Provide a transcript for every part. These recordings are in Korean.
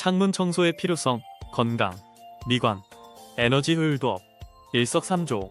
창문 청소의 필요성, 건강, 미관, 에너지 효율도 업, 일석삼조.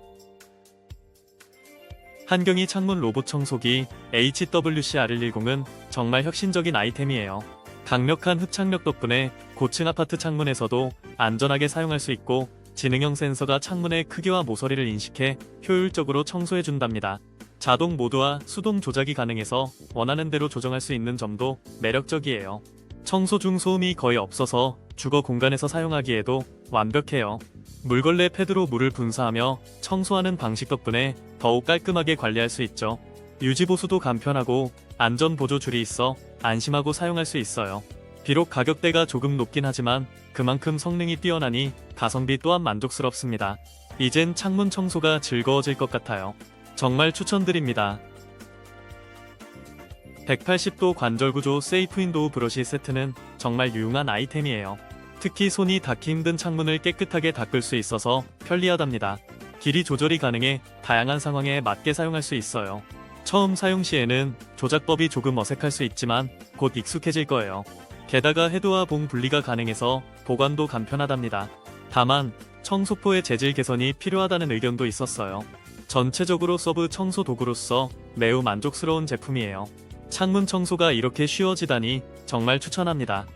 한경이 창문 로봇 청소기 HWCR110은 정말 혁신적인 아이템이에요. 강력한 흡착력 덕분에 고층 아파트 창문에서도 안전하게 사용할 수 있고 지능형 센서가 창문의 크기와 모서리를 인식해 효율적으로 청소해 준답니다. 자동 모드와 수동 조작이 가능해서 원하는 대로 조정할 수 있는 점도 매력적이에요. 청소 중 소음이 거의 없어서 주거 공간에서 사용하기에도 완벽해요. 물걸레 패드로 물을 분사하며 청소하는 방식 덕분에 더욱 깔끔하게 관리할 수 있죠. 유지 보수도 간편하고 안전 보조 줄이 있어 안심하고 사용할 수 있어요. 비록 가격대가 조금 높긴 하지만 그만큼 성능이 뛰어나니 가성비 또한 만족스럽습니다. 이젠 창문 청소가 즐거워질 것 같아요. 정말 추천드립니다. 180도 관절 구조 세이프 윈도우 브러쉬 세트는 정말 유용한 아이템이에요. 특히 손이 닿기 힘든 창문을 깨끗하게 닦을 수 있어서 편리하답니다. 길이 조절이 가능해 다양한 상황에 맞게 사용할 수 있어요. 처음 사용 시에는 조작법이 조금 어색할 수 있지만 곧 익숙해질 거예요. 게다가 헤드와 봉 분리가 가능해서 보관도 간편하답니다. 다만 청소포의 재질 개선이 필요하다는 의견도 있었어요. 전체적으로 서브 청소 도구로서 매우 만족스러운 제품이에요. 창문 청소가 이렇게 쉬워지다니 정말 추천합니다.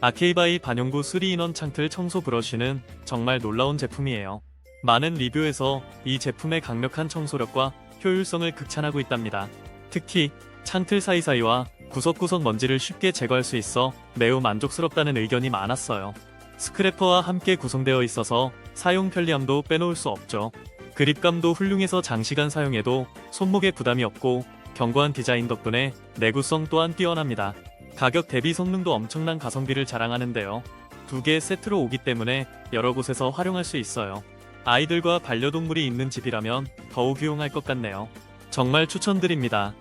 아케이바이 반영구 3인원 창틀 청소 브러쉬는 정말 놀라운 제품이에요. 많은 리뷰에서 이 제품의 강력한 청소력과 효율성을 극찬하고 있답니다. 특히 창틀 사이사이와 구석구석 먼지를 쉽게 제거할 수 있어 매우 만족스럽다는 의견이 많았어요. 스크래퍼와 함께 구성되어 있어서 사용 편리함도 빼놓을 수 없죠. 그립감도 훌륭해서 장시간 사용해도 손목에 부담이 없고 견고한 디자인 덕분에 내구성 또한 뛰어납니다. 가격 대비 성능도 엄청난 가성비를 자랑하는데요. 두 개 세트로 오기 때문에 여러 곳에서 활용할 수 있어요. 아이들과 반려동물이 있는 집이라면 더욱 유용할 것 같네요. 정말 추천드립니다.